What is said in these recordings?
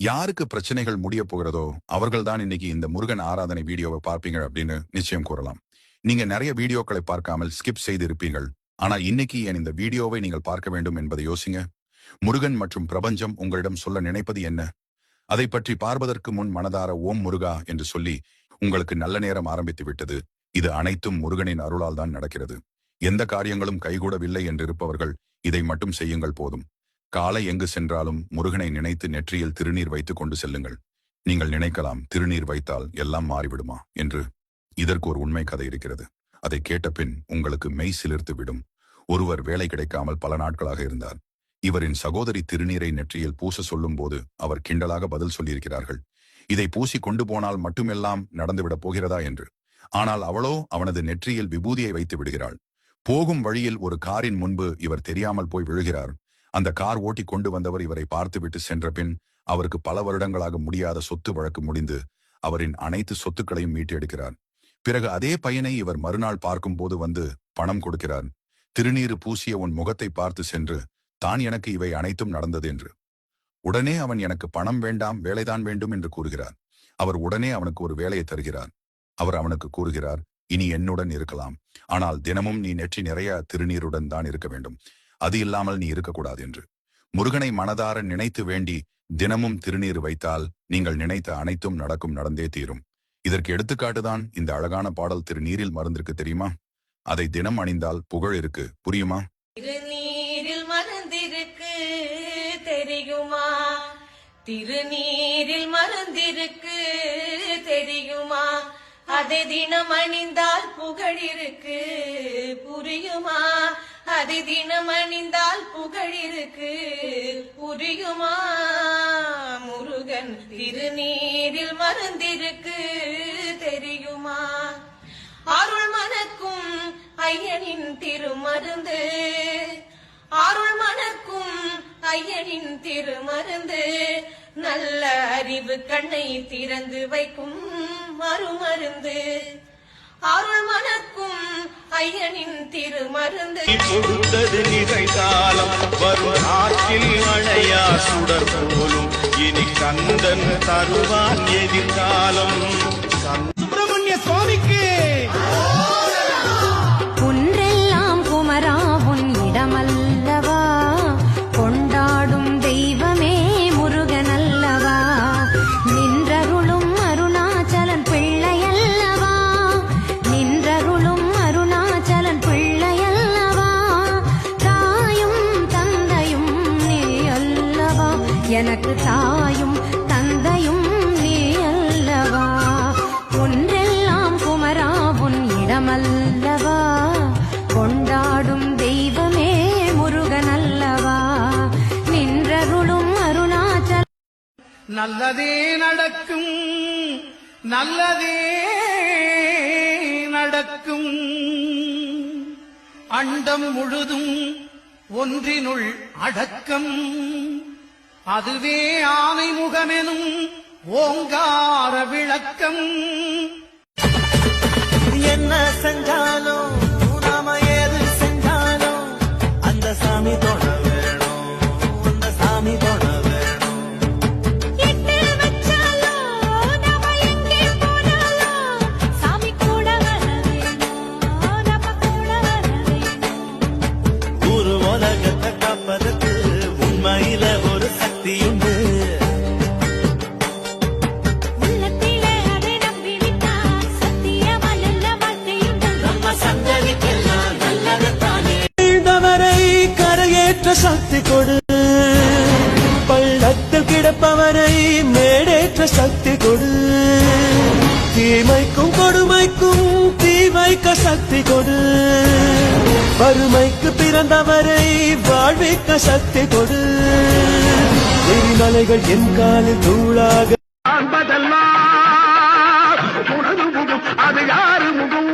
யாருக்கு பிரச்சனைகள் முடிய போகிறதோ அவர்கள் தான் இன்னைக்கு இந்த முருகன் ஆராதனை வீடியோவை பார்ப்பீங்க அப்படின்னு நிச்சயம் கூறலாம். நீங்க நிறைய வீடியோக்களை பார்க்காமல் ஸ்கிப் செய்து இருப்பீர்கள் ஆனா இன்னைக்கு என் இந்த வீடியோவை நீங்கள் பார்க்க வேண்டும் என்பதை யோசிங்க. முருகன் மற்றும் பிரபஞ்சம் உங்களிடம் சொல்ல நினைப்பது என்ன? அதை பற்றி பார்ப்பதற்கு முன் மனதார ஓம் முருகா என்று சொல்லி உங்களுக்கு நல்ல நேரம் ஆரம்பித்து விட்டது. இது அனைத்தும் முருகனின் அருளால் தான் நடக்கிறது. எந்த காரியங்களும் கைகூடவில்லை என்று இருப்பவர்கள் இதை மட்டும் செய்யுங்கள் போதும். காலை எங்கு சென்றாலும் முருகனை நினைத்து நெற்றியில் திருநீர் வைத்துக் கொண்டு செல்லுங்கள். நீங்கள் நினைக்கலாம் திருநீர் வைத்தால் எல்லாம் மாறிவிடுமா? என்று இதற்கு ஒரு உண்மை கதை இருக்கிறது. அதை கேட்ட பின் உங்களுக்கு மெய் சிலிர்த்து விடும். ஒருவர் வேலை கிடைக்காமல் பல நாட்களாக இருந்தார். இவரின் சகோதரி திருநீரை நெற்றியில் பூச சொல்லும் போது அவர் கிண்டலாக பதில் சொல்லியிருக்கிறார்கள். இதை பூசி கொண்டு போனால் மட்டுமெல்லாம் நடந்துவிடப் போகிறதா? என்று. ஆனால் அவளோ அவனது நெற்றியில் விபூதியை வைத்து விடுகிறாள். போகும் வழியில் ஒரு காரின் முன்பு இவர் தெரியாமல் போய் விழுகிறார். அந்த கார் ஓட்டி கொண்டு வந்தவர் இவரை பார்த்துவிட்டு சென்ற பின் அவருக்கு பல வருடங்களாக முடியாத சொத்து வழக்கு முடிந்து அவரின் அனைத்து சொத்துக்களையும் மீட்டெடுக்கிறார். பிறகு அதே பையனை இவர் மறுநாள் பார்க்கும்போது வந்து பணம் கொடுக்கிறார். திருநீறு பூசிய உன் முகத்தை பார்த்து சென்று தான் எனக்கு இவை அனைத்தும் நடந்தது என்று. உடனே அவன் எனக்கு பணம் வேண்டாம் வேலைதான் வேண்டும் என்று கூறுகிறார். அவர் உடனே அவனுக்கு ஒரு வேலையை தருகிறார். அவர் அவனுக்கு கூறுகிறார் இனி என்னுடன் இருக்கலாம். ஆனால் தினமும் நீ நெற்றி நிறைய திருநீருடன் தான் இருக்க வேண்டும். அது இல்லாமல் நீ இருக்கக்கூடாது என்று. முருகனை மனதார நினைத்து வேண்டி தினமும் திருநீர் வைத்தால் நீங்கள் நினைத்த அனைத்தும் நடக்கும் நடந்தே தீரும். இதற்கு எடுத்துக்காட்டுதான் இந்த அழகான பாடல் திருநீரில் மறந்திருக்கு தெரியுமா? அதை தினம் அணிந்தால் புகழ் இருக்கு. புரியுமா? திருநீரில் மறந்திருக்கு தெரியுமா? திருநீரில் மறந்திருக்கு தெரியுமா? அதை தினம் அணிந்தால் புகழ் இருக்கு. புரியுமா? அது தினம் அணிந்தால் புகழிருக்கு. புரியுமா முருகன் திருநீரில் மருந்திருக்கு. தெரியுமா? அருள் மனக்கும் ஐயனின் திருமருந்து. அருள் மணக்கும் ஐயனின் திருமருந்து. நல்ல அறிவு கண்ணை திறந்து வைக்கும் மறுமருந்து. அருள் மணக்கும் ஐயனின் திருமருந்து. கொடுத்தது நிறைகாலம் வரும் ஆற்றில் மழையா சுடர் போலும். இனி கந்தன் தருவான் எதிர்காலம். சுப்பிரமணிய சுவாமிக்கு. எனக்கு தாயும் தந்தையும் நீ அல்லவா? ஒன்றெல்லாம் குமரா உன் இடமல்லவா? கொண்டாடும் தெய்வமே முருகனல்லவா நின்றருளும் அருணாச்சல நல்லதே நடக்கும் நல்லதே நடக்கும். அண்டம் முழுதும் ஒன்றினுள் அடக்கம். அதுவே ஆனை முகமெனும் ஓங்கார விளக்கம். என்ன செஞ்சாலும் கரையேற்ற சக்தி கொடு. பள்ளத்தில் கிடப்பவரை மேடேற்ற சக்தி கொடு. தீமைக்கும் கொடுமைக்கும் தீ வைக்க சக்தி கொடு. வறுமைக்கு பிறந்தவரை வாழ்விக்க சக்தி கொடு. எரிமலைகள் என் காலில் தூளாக. அது யாரு முகம்?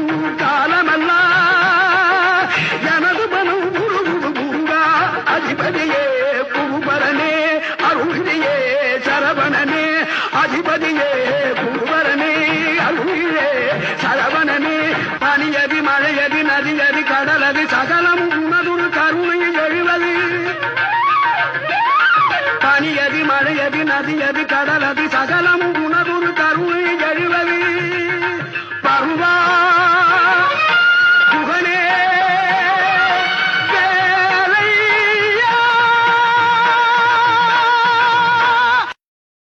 அதிபதியே பூவரனே அருளியே. சரவணனே பனியதி மழையதி நதியதி கடலதி சகலம் உனதுரு கருணை எழுவது. பனியதி மழையதி நதி அது சகலம் அது